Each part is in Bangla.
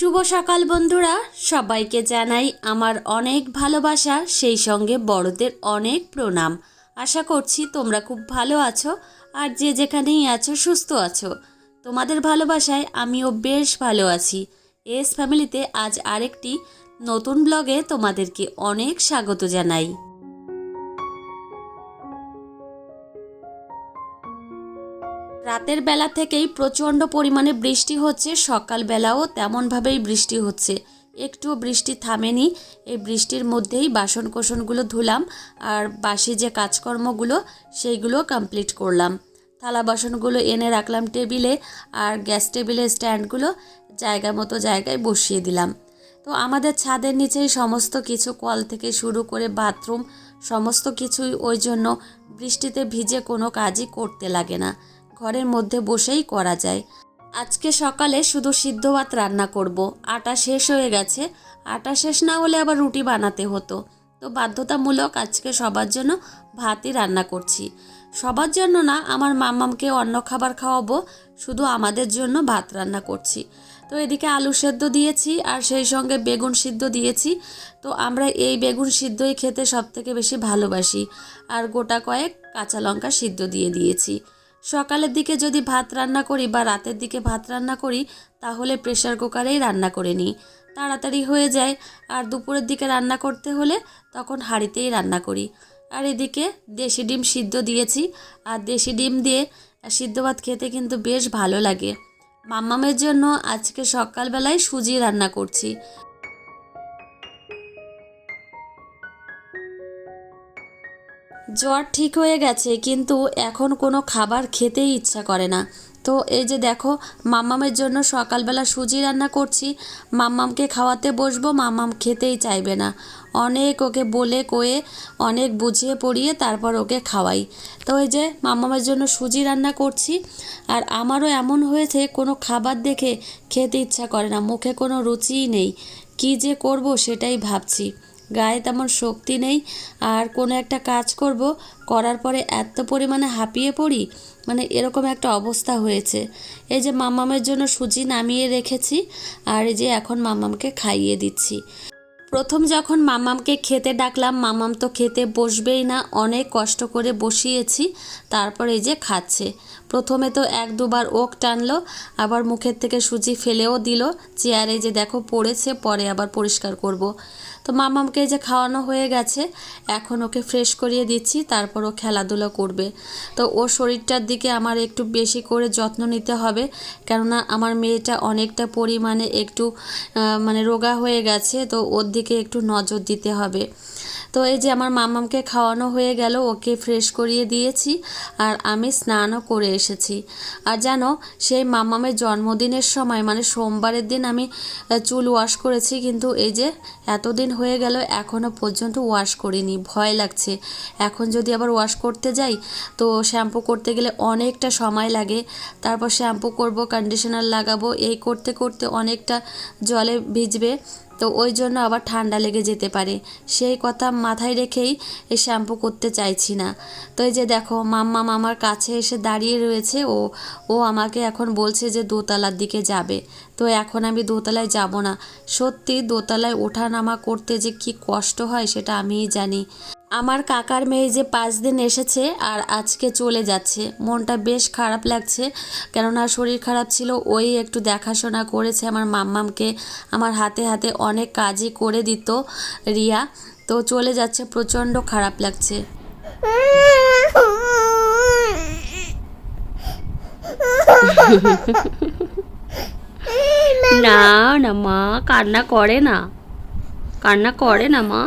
শুভ সকাল বন্ধুরা। সবাইকে জানাই আমার অনেক ভালোবাসা, সেই সঙ্গে বড়দের অনেক প্রণাম। আশা করছি তোমরা খুব ভালো আছো আর যে যেখানেই আছো সুস্থ আছো। তোমাদের ভালোবাসায় আমিও বেশ ভালো আছি। এস ফ্যামিলিতে আজ আরেকটি নতুন ব্লগে তোমাদেরকে অনেক স্বাগত জানাই। রাতের বেলা থেকেই প্রচণ্ড পরিমাণে বৃষ্টি হচ্ছে, সকালবেলাও তেমনভাবেই বৃষ্টি হচ্ছে। একটুও বৃষ্টি থামেনি, এই বৃষ্টির মধ্যেই বাসন কোসনগুলো ধুলাম আর বাসি যে কাজকর্মগুলো সেইগুলো কমপ্লিট করলাম। থালা বাসনগুলো এনে রাখলাম টেবিলে আর গ্যাস টেবিলের স্ট্যান্ডগুলো জায়গা মতো জায়গায় বসিয়ে দিলাম। তো আমাদের ছাদের নিচেই সমস্ত কিছু কল থেকে শুরু করে বাথরুম, সমস্ত কিছুই ওই জন্য বৃষ্টিতে ভিজে কোনো কাজই করতে লাগে না। ঘরের মধ্যে বসেই করা যায়। আজকে সকালে শুধু সিদ্ধ ভাত রান্না করব। আটা শেষ হয়ে গেছে। আটা শেষ না হলে আবার রুটি বানাতে হতো। তো বাধ্যতামূলক আজকে সবার জন্য ভাতই রান্না করছি। সবার জন্য না, আমার মাম্মামকে অন্য খাবার খাওয়াবো। শুধু আমাদের জন্য ভাত রান্না করছি। তো এদিকে আলু সেদ্ধ দিয়েছি আর সেই সঙ্গে বেগুন সিদ্ধ দিয়েছি। তো আমরা এই বেগুন সিদ্ধই খেতে সবথেকে বেশি ভালোবাসি। আর গোটা কয়েক কাঁচা লঙ্কা সিদ্ধ দিয়ে দিয়েছি। সকালের দিকে যদি ভাত রান্না করি বা রাতের দিকে ভাত রান্না করি, তাহলে প্রেশার কুকারেই রান্না করে নিই। তাড়াতাড়ি হয়ে যায়। আর দুপুরের দিকে রান্না করতে হলে তখন হাঁড়িতেই রান্না করি। আর এদিকে দেশি ডিম সিদ্ধ দিয়েছি। আর দেশি ডিম দিয়ে সিদ্ধ ভাত খেতে কিন্তু বেশ ভালো লাগে। মাম্মামের জন্য আজকে সকালবেলায় সুজি রান্না করছি। জ্বর ঠিক হয়ে গেছে, কিন্তু এখন কোনো খাবার খেতেই ইচ্ছা করে না। তো এই যে দেখো, মাম্মামের জন্য সকালবেলা সুজি রান্না করছি। মাম্মামকে খাওয়াতে বসবো, মাম্মাম খেতেই চাইবে না। অনেক ওকে বলে, কয়ে, অনেক বুঝিয়ে পড়িয়ে তারপর ওকে খাওয়াই। তো এই যে মাম্মামের জন্য সুজি রান্না করছি, আর আমারও এমন হয়েছে, কোনো খাবার দেখে খেতে ইচ্ছা করে না, মুখে কোনো রুচিই নেই। কী যে করব সেটাই ভাবছি। গায়ে তেমন শক্তি নেই। আর কোনো একটা কাজ করব, করার পরে এত পরিমাণে হাঁপিয়ে পড়ি মানে এরকম একটা অবস্থা হয়েছে। এই যে মাম্মামের জন্য সুজি নামিয়ে রেখেছি, আর এই যে এখন মাম্মামকে খাইয়ে দিচ্ছি। প্রথম যখন মামামকে খেতে ডাকলাম, মামাম তো খেতে বসবেই না, অনেক কষ্ট করে বসিয়েছি, তারপর এই যে খাচ্ছে। প্রথমে তো এক দুবার ওক টানলো, আবার মুখের থেকে সুজি ফেলেও দিল, চেয়ারে যে দেখো পড়েছে, পরে আবার পরিষ্কার করব। তো মামামকে যে খাওয়ানো হয়ে গেছে, এখন ওকে ফ্রেশ করিয়ে দিচ্ছি, তারপর ও খেলাধুলো করবে। তো ওর শরীরটার দিকে আমার একটু বেশি করে যত্ন নিতে হবে, কেননা আমার মেয়েটা অনেকটা পরিমাণে একটু মানে রোগা হয়ে গেছে, তো ওর দিকে একটু নজর দিতে হবে। তো এই যে আমার মামামকে খাওয়ানো হয়ে গেল, ওকে ফ্রেশ করিয়ে দিয়েছি আর আমি স্নানও করে এসেছি। আর জানো, সেই মামামের জন্মদিনের সময় মানে সোমবারের দিন আমি চুল ওয়াশ করেছি, কিন্তু এই যে এতদিন হয়ে গেল এখনও পর্যন্ত ওয়াশ করিনি, ভয় লাগছে। এখন যদি আবার ওয়াশ করতে যাই, তো শ্যাম্পু করতে গেলে অনেকটা সময় লাগে। তারপর শ্যাম্পু করব কন্ডিশনার লাগাবো, এই করতে করতে অনেকটা জলে ভিজবে। তো ওই জন্য আবার ঠান্ডা লেগে যেতে পারে। সেই কথা মাথায় রেখেই এই শ্যাম্পু করতে চাইছি না। তো এই যে দেখো, মাম্মা মামার কাছে এসে দাঁড়িয়ে রয়েছে ও। ও আমাকে এখন বলছে যে দোতলার দিকে যাবে। তো এখন আমি দোতলায় যাব না। সত্যি দোতলায় ওঠা নামা করতে যে কি কষ্ট হয় সেটা আমিই জানি। আমার কাকার মেয়ে যে পাঁচ দিন এসেছে আর আজকে চলে যাচ্ছে। মনটা বেশ খারাপ লাগছে, কেননা শরীর খারাপ ছিল, ওই একটু দেখাশোনা করেছে আমার মাম্মামকে। আমার হাতে হাতে অনেক কাজই করে দিত রিয়া। তো চলে যাচ্ছে, প্রচণ্ড খারাপ লাগছে। না না মা, কান্না করে না। কান্না করে না মা।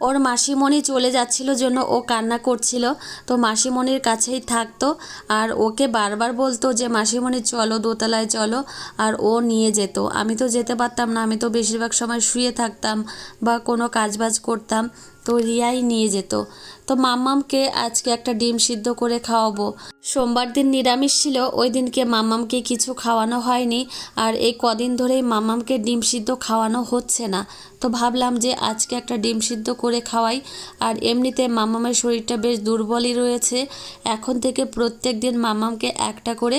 ওর মাসিমণি চলে যাচ্ছিল জন্য ও কান্না করছিল। তো মাসিমণির কাছেই থাকতো আর ওকে বারবার বলতো যে, মাসিমণি, চলো দোতলায় চলো। আর ও নিয়ে যেত। আমি তো যেতে পারতাম না। আমি তো বেশিরভাগ সময় শুয়ে থাকতাম বা কোনো কাজবাজ করতাম। তো রিয়াই নিয়ে যেত। তো মাম্মামকে আজকে একটা ডিম সিদ্ধ করে খাওয়াবো। সোমবার দিন নিরামিষ ছিল, ওই দিনকে মাম্মামকে কিছু খাওয়ানো হয়নি আর এই কদিন ধরেই মাম্মামকে ডিম সিদ্ধ খাওয়ানো হচ্ছে না। তো ভাবলাম যে আজকে একটা ডিম সিদ্ধ করে খাওয়াই আর এমনিতে মাম্মামের শরীরটা বেশ দুর্বলই রয়েছে। এখন থেকে প্রত্যেক দিন মাম্মামকে একটা করে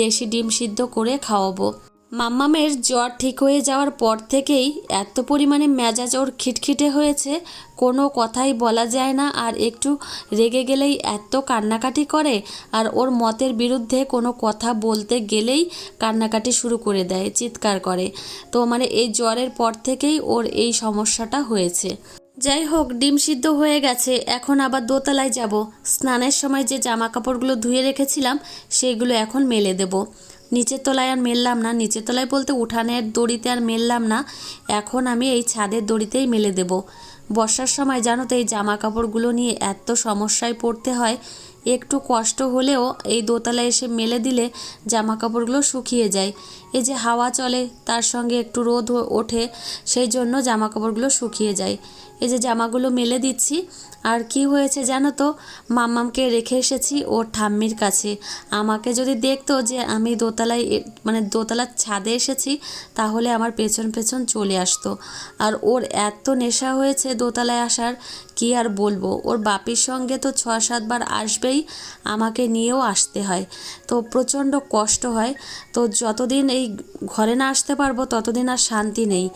দেশি ডিম সিদ্ধ করে খাওয়াবো। মাম্মামের জ্বর ঠিক হয়ে যাওয়ার পর থেকেই এত পরিমাণে মেজাজ ওর খিটখিটে হয়েছে, কোনো কথাই বলা যায় না আর একটু রেগে গেলেই এত কান্নাকাটি করে আর ওর মতের বিরুদ্ধে কোনো কথা বলতে গেলেই কান্নাকাটি শুরু করে দেয়, চিৎকার করে। তো মানে এই জ্বরের পর থেকেই ওর এই সমস্যাটা হয়েছে। যাই হোক, ডিম সিদ্ধ হয়ে গেছে, এখন আবার দোতলায় যাব। স্নানের সময় যে জামা কাপড়গুলো ধুয়ে রেখেছিলাম, সেগুলো এখন মেলে দেব। নিচের তলায় আর মেললাম না। নিচের তলায় বলতে উঠানের দড়িতে আর মেললাম না। এখন আমি এই ছাদের দড়িতেই মেলে দেব। বর্ষার সময় জানো তো এই জামা কাপড়গুলো নিয়ে এত সমস্যায় পড়তে হয়। একটু কষ্ট হলেও এই দোতলায় এসে মেলে দিলে জামা কাপড়গুলো শুকিয়ে যায়। এই যে হাওয়া চলে, তার সঙ্গে একটু রোদ ওঠে, সেই জন্য জামা কাপড়গুলো শুকিয়ে যায়। এই যে জামাগুলো মেলে দিচ্ছি, আর কি হয়েছে জানো তো? মাম্মামকে রেখে এসেছি ওর ঠাম্মির কাছে। আমাকে যদি দেখতো যে আমি দোতলায় মানে দোতলার ছাদে এসেছি, তাহলে আমার পেছন পেছন চলে আসতো। আর ওর এত নেশা হয়েছে দোতলায় আসার, কি আর বলব? ওর বাপির সঙ্গে তো ছ সাতবার আসবেই, আমাকে নিয়েও আসতে হয়। তো প্রচণ্ড কষ্ট হয়। তো যতদিন এই ঘরে না আসতে পারব ততদিন আর শান্তি নেই।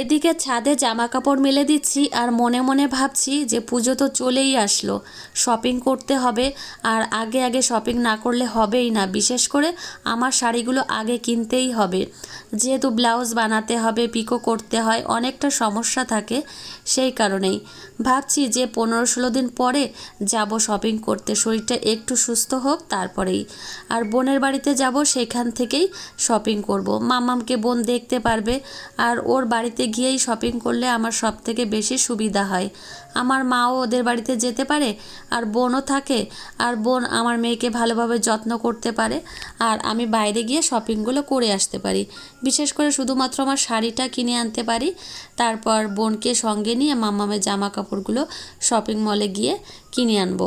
এদিকে ছাদে জামা কাপড় মেলে দিচ্ছি আর মনে মনে ভাবছি যে পুজো তো চলেই আসলো। শপিং করতে হবে আর আগে আগে শপিং না করলে হবেই না। বিশেষ করে আমার শাড়িগুলো আগে কিনতেই হবে। যেহেতু ব্লাউজ বানাতে হবে, পিকো করতে হয়, অনেকটা সমস্যা থাকে সেই কারণেই। ভাবছি যে পনেরো ষোলো দিন পরে যাব শপিং করতে। শরীরটা একটু সুস্থ হোক তারপরেই। আর বোনের বাড়িতে যাব, সেখান থেকেই শপিং করব। মামামকে বোন দেখতে পারবে আর ওর বাড়িতে গিয়েই শপিং করলে আমার সব থেকে বেশি সুবিধা হয়। আমার মাও ওদের বাড়িতে যেতে পারে, আর বোনও থাকে, আর বোন আমার মেয়েকে ভালোভাবে যত্ন করতে পারে, আর আমি বাইরে গিয়ে শপিংগুলো করে আসতে পারি। বিশেষ করে শুধুমাত্র আমার শাড়িটা কিনে আনতে পারি, তারপর বোনকে সঙ্গে নিয়ে মাম্মামের জামা কাপড়গুলো শপিং মলে গিয়ে কিনে আনব।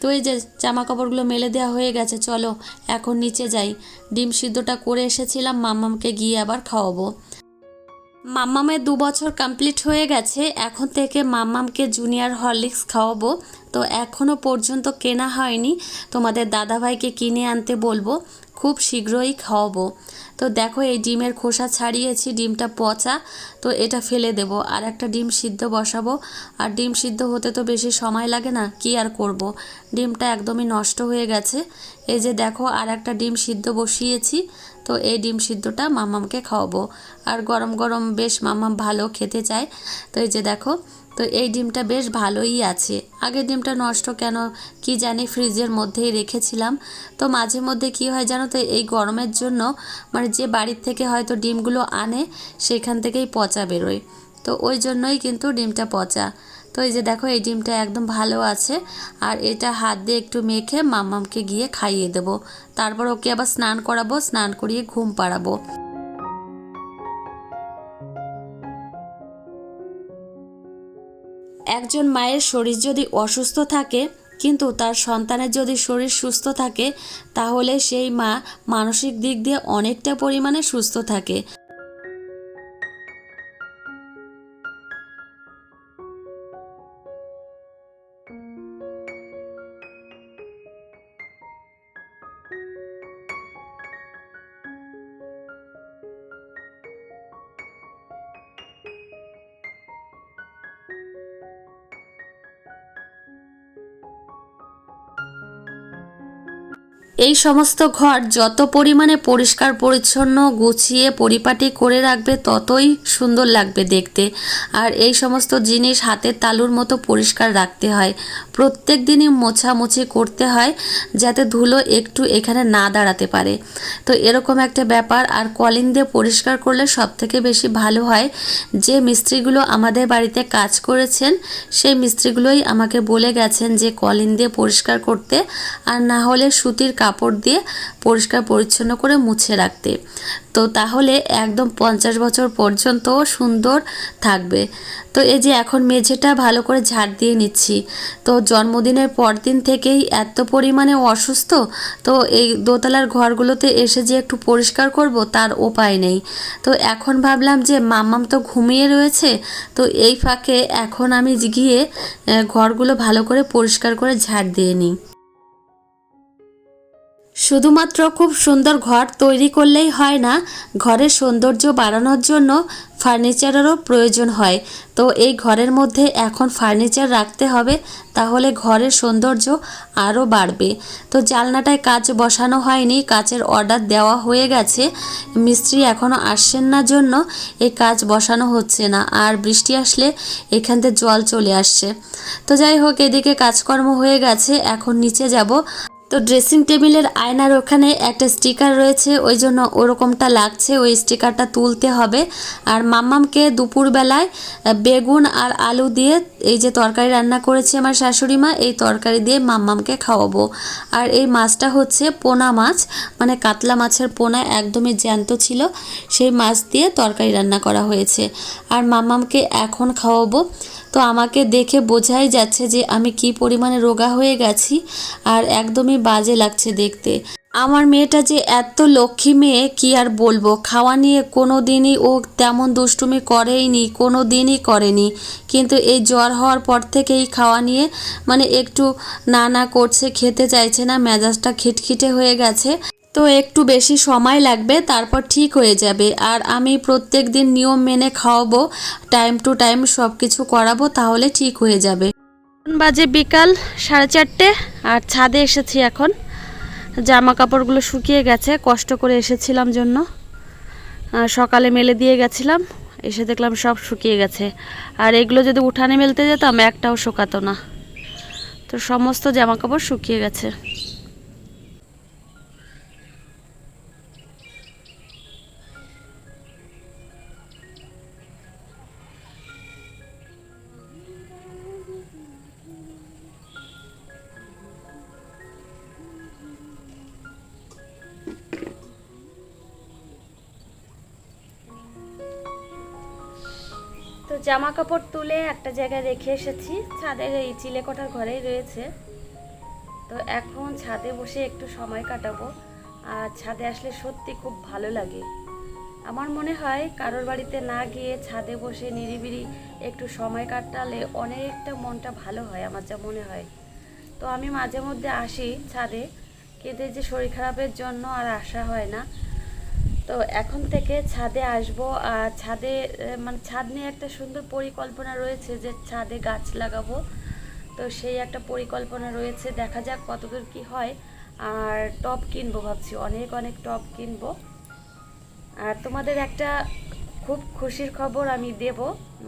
তো এই যে জামা কাপড়গুলো মেলে দেওয়া হয়ে গেছে, চলো এখন নিচে যাই। ডিম সিদ্ধটা করে এসেছিলাম মাম্মামকে গিয়ে আবার খাওয়াবো। মাম্মামের দু বছর কমপ্লিট হয়ে গেছে, এখন থেকে মাম্মামকে জুনিয়র হরলিক্স খাওয়াবো। তো এখনও পর্যন্ত কেনা হয়নি, তোমাদের দাদাভাইকে কিনে আনতে বলব, খুব শীঘ্রই খাওয়াবো। তো দেখো এই ডিমের খোসা ছাড়িয়েছি, ডিমটা পচা, তো এটা ফেলে দেব। আর একটা ডিম সিদ্ধ বসাবো। আর ডিম সিদ্ধ হতে তো বেশি সময় লাগে না, কি আর করব। ডিমটা একদমই নষ্ট হয়ে গেছে। এই যে দেখো, আর একটা ডিম সিদ্ধ বসিয়েছি। তো এই ডিম সিদ্ধটা মামামকে খাওয়াবো। আর গরম গরম বেশ মামাম ভালো খেতে চায়। তো এই যে দেখো, তো এই ডিমটা বেশ ভালোই আছে। আগের ডিমটা নষ্ট কেন কি জানি ফ্রিজের মধ্যেই রেখেছিলাম। তো মাঝে মধ্যে কি হয় জানো তো, এই গরমের জন্য মানে যে বাড়ির থেকে হয়তো ডিমগুলো আনে, সেখান থেকেই পচা বেরোয়। তো ওই জন্যই কিন্তু ডিমটা পচা। তো এই যে দেখো, এই ডিমটা একদম ভালো আছে। আর এটা হাত দিয়ে একটু মেখে মাম্মামকে গিয়ে খাইয়ে দেবো। তারপর ওকে আবার স্নান করাবো, স্নান করিয়ে ঘুম পাড়াবো। একজন মায়ের শরীর যদি অসুস্থ থাকে, কিন্তু তার সন্তানের যদি শরীর সুস্থ থাকে, তাহলে সেই মা মানসিক দিক দিয়ে অনেকটা পরিমাণে সুস্থ থাকে। এই সমস্ত ঘর যত পরিমাণে পরিষ্কার, পরিচ্ছন্ন, গুছিয়ে, পরিপাটি করে রাখবে, ততই সুন্দর লাগবে দেখতে। আর এই সমস্ত জিনিস হাতের তালুর মতো পরিষ্কার রাখতে হয়। প্রত্যেক দিনই মোছামুছি করতে হয় যাতে ধুলো একটু এখানে না দাঁড়াতে পারে। তো এরকম একটা ব্যাপার। আর কলিং দিয়ে পরিষ্কার করলে সব থেকে বেশি ভালো হয়। যে মিস্ত্রিগুলো আমাদের বাড়িতে কাজ করেছেন, সেই মিস্ত্রিগুলোই আমাকে বলে গেছেন যে কলিং দিয়ে পরিষ্কার করতে আর না হলে সুতির কাপড় দিয়ে পরিষ্কার পরিচ্ছন্ন করে মুছে রাখতে। তো তাহলে একদম পঞ্চাশ বছর পর্যন্ত সুন্দর থাকবে। তো এই যে এখন মেঝেটা ভালো করে ঝাড় দিয়ে নিচ্ছি। তো জন্মদিনের পরদিন থেকেই এত পরিমাণে অসুস্থ, তো এই দোতলার ঘরগুলোতে এসে যে একটু পরিষ্কার করব তার উপায় নেই। তো এখন ভাবলাম যে মাম্মাম তো ঘুমিয়ে রয়েছে, তো এই ফাঁকে এখন আমি গিয়ে ঘরগুলো ভালো করে পরিষ্কার করে ঝাড় দিয়ে নিই। শুধুমাত্র খুব সুন্দর ঘর তৈরি করলেই হয় না, ঘরের সৌন্দর্য বাড়ানোর জন্য ফার্নিচারেরও প্রয়োজন হয়। তো এই ঘরের মধ্যে এখন ফার্নিচার রাখতে হবে, তাহলে ঘরের সৌন্দর্য আরও বাড়বে। তো জালনাটায় কাচ বসানো হয়নি, কাচের অর্ডার দেওয়া হয়ে গেছে। মিস্ত্রি এখনও আসছেন না জন্য এই কাজ বসানো হচ্ছে না, আর বৃষ্টি আসলে এখান থেকে জল চলে আসছে। তো যাই হোক, এদিকে কাজকর্ম হয়ে গেছে, এখন নিচে যাব। তো ড্রেসিং টেবিলের আয়নার ওখানে একটা স্টিকার রয়েছে, ওই জন্য ওরকমটা লাগছে, ওই স্টিকারটা তুলতে হবে। আর মাম্মামকে দুপুরবেলায় বেগুন আর আলু দিয়ে এই যে তরকারি রান্না করেছে আমার শাশুড়ি মা, এই তরকারি দিয়ে মাম্মামকে খাওয়াবো। আর এই মাছটা হচ্ছে পোনা মাছ মানে কাতলা মাছের পোনা একদমই জ্যান্ত ছিল, সেই মাছ দিয়ে তরকারি রান্না করা হয়েছে। আর মাম্মামকে এখন খাওয়াবো। তো আমাকে দেখে বোঝাই যাচ্ছে যে আমি কি পরিমাণে রোগা হয়ে গেছি, আর একদমই বাজে লাগছে দেখতে। আমার মেয়েটা যে এত লক্ষ্মী মেয়ে, কি আর বলব? খাওয়া নিয়ে কোনো দিনই ও তেমন দুষ্টুমি করেইনি কোনো দিনই করেনি। কিন্তু এই জ্বর হওয়ার পর থেকেই খাওয়া নিয়ে মানে একটু না না করছে, খেতে চাইছে না, মেজাজটা খিটখিটে হয়ে গেছে। তো একটু বেশি সময় লাগবে, তারপর ঠিক হয়ে যাবে। আর আমি প্রত্যেক দিন নিয়ম মেনে খাওয়াবো টাইম টু টাইম সব কিছু করাবো, তাহলে ঠিক হয়ে যাবে। বাজে বিকাল, সাড়ে চারটে, আর ছাদে এসেছি এখন। জামা কাপড়গুলো শুকিয়ে গেছে, কষ্ট করে এসেছিলাম জন্য। সকালে মেলে দিয়ে গেছিলাম, এসে দেখলাম সব শুকিয়ে গেছে। আর এগুলো যদি উঠানে মেলতে যেতাম, একটাও শুকাতো না। তো সমস্ত জামা কাপড় শুকিয়ে গেছে। জামা কাপড় তুলে একটা জায়গায় রেখে এসেছি। ছাদের এই চিলেকোঠার ঘরেই রয়েছে। তো এখন ছাদে বসে একটু সময় কাটাবো। আর ছাদে আসলে সত্যি খুব ভালো লাগে। আমার মনে হয় কারোর বাড়িতে না গিয়ে ছাদে বসে নিরিবিলি একটু সময় কাটালে অনেকটা মনটা ভালো হয়, আমার যা মনে হয়। তো আমি মাঝে মধ্যে আসি ছাদে। কিন্তু যে শরীর খারাপের জন্য আর আসা হয় না। তো এখন থেকে ছাদে আসব। আর ছাদে মানে ছাদ নিয়ে একটা সুন্দর পরিকল্পনা রয়েছে যে ছাদে গাছ লাগাবো। তো সেই একটা পরিকল্পনা রয়েছে। দেখা যাক কতদূর কি হয়। আর টব কিনবো ভাবছি, অনেক অনেক টব কিনবো। আর তোমাদের একটা খুব খুশির খবর আমি দেব।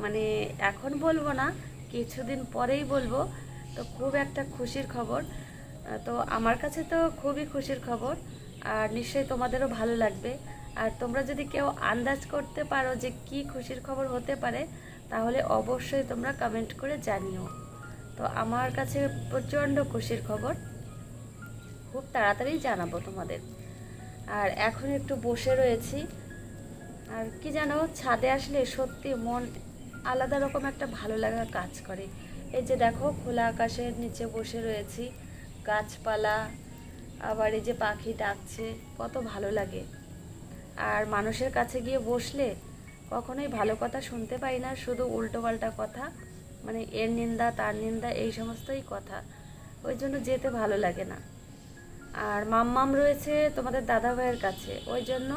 মানে এখন বলব না, কিছুদিন পরেই বলব। তো খুব একটা খুশির খবর। তো আমার কাছে তো খুবই খুশির খবর। আর নিশ্চয়ই তোমাদেরও ভালো লাগবে। আর তোমরা যদি কেউ আন্দাজ করতে পারো যে কি খুশির খবর হতে পারে, তাহলে অবশ্যই তোমরা কমেন্ট করে জানিও। তো আমার কাছে প্রচণ্ড খুশির খবর। খুব তাড়াতাড়ি জানাব তোমাদের। আর এখন একটু বসে রয়েছি। আর কি জানো, ছাদে আসলে সত্যি মন আলাদা রকম একটা ভালো লাগা কাজ করে। এই যে দেখো, খোলা আকাশের নিচে বসে রয়েছি। গাছপালা, আবার এই যে পাখি ডাকছে, কত ভালো লাগে। আর মানুষের কাছে গিয়ে বসলে কখনোই ভালো কথা শুনতে পাই না, শুধু উল্টোপাল্টা কথা মানে এর নিন্দা, তার নিন্দা, এই সমস্তই কথা। ওই জন্য যেতে ভালো লাগে না। আর মাম্মাম রয়েছে তোমাদের দাদা ভাইয়ের কাছে, ওই জন্য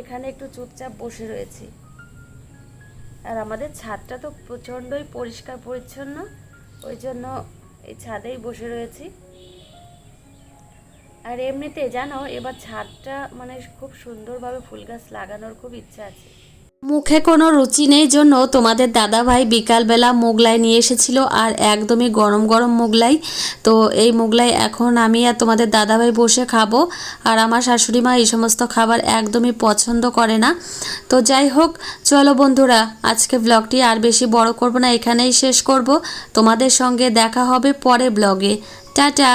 এখানে একটু চুপচাপ বসে রয়েছি। আর আমাদের ছাদটা তো প্রচণ্ডই পরিষ্কার পরিচ্ছন্ন ওই জন্য এই ছাদেই বসে রয়েছি। আর এমনিতে জানো, এবার ছাদটা মানে খুব সুন্দরভাবে ফুল গাছ লাগানোর খুব ইচ্ছা আছে। মুখে কোনো রুচি নেই জন্য তোমাদের দাদাভাই বিকালবেলা মোগলাই নিয়ে এসেছিল আর একদমই গরম গরম মোগলাই। তো এই মোগলাই এখন আমি আর তোমাদের দাদাভাই বসে খাব আর আমার শাশুড়ি মা এই সমস্ত খাবার একদমই পছন্দ করে না। তো যাই হোক, চলো বন্ধুরা, আজকে ব্লগটি আর বেশি বড় করব না, এখানেই শেষ করব। তোমাদের সঙ্গে দেখা হবে পরে ব্লগে টাটা!